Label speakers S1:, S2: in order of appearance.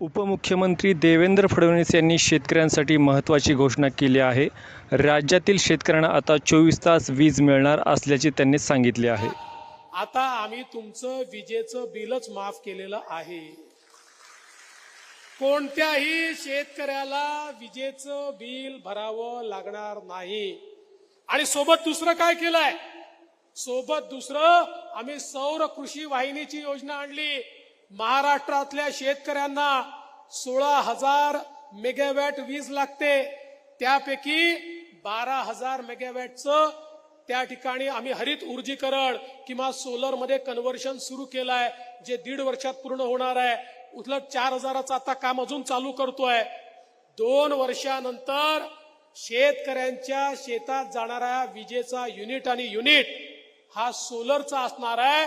S1: उपमुख्यमंत्री देवेंद्र फडणवीस यांनी शेतकऱ्यांसाठी महत्त्वाची घोषणा केली आहे. राज्यातील शेतकऱ्यांना आता चोवीस तास वीज मिळणार असल्याचे त्यांनी सांगितले आहे.
S2: आता आम्ही तुमचं विजेचं बिलच माफ केलेलं आहे. कोणत्याही शेतकऱ्याला विजेचं बिल भरावं लागणार नाही. आणि सोबत दुसरं काय केलंय? सोबत दुसरं आम्ही सौर कृषी वाहिनीची योजना आणली. महाराष्ट्रातल्या शेतकऱ्यांना सोळा हजार मेगावॅट वीज लागते. त्यापैकी बारा हजार मेगावॅटचं त्या ठिकाणी आम्ही हरित ऊर्जीकरण किंवा सोलरमध्ये कन्व्हर्शन सुरू आहे जे दीड वर्षात पूर्ण होणार आहे. उलट चार हजाराचं आता काम अजून चालू करतोय. दोन वर्षानंतर शेतकऱ्यांच्या शेतात जाणाऱ्या विजेचा युनिट आणि युनिट हा सोलरचा असणार आहे.